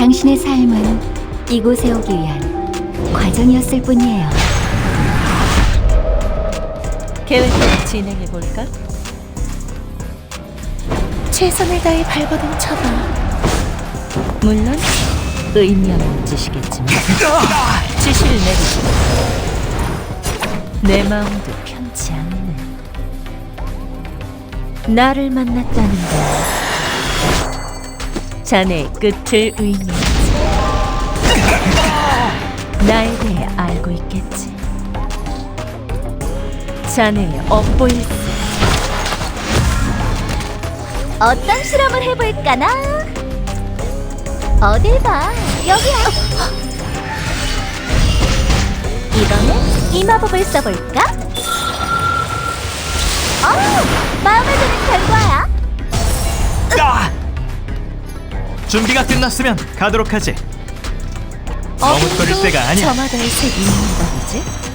당신의 삶은 이곳에 오기 위한 과정이었을 뿐이에요. 계획대로 진행해 볼까? 최선을 다해 발버둥 쳐봐. 물론 의미 없는 짓이겠지만 지시를 내리지. 내 마음도 편치 않네. 나를 만났다는 건 자네의 끝을 의미하지. 나에 대해 알고 있겠지. 자네의 업보일세. 어떤 실험을 해볼까나? 어딜 봐, 여기야. 이번엔 이 마법을 써볼까? 어, 마음에 드는 결과 준비가 끝났으면 가도록 하지. 머뭇거릴 때가 아니야. 저마다의 색이 있는 법이지.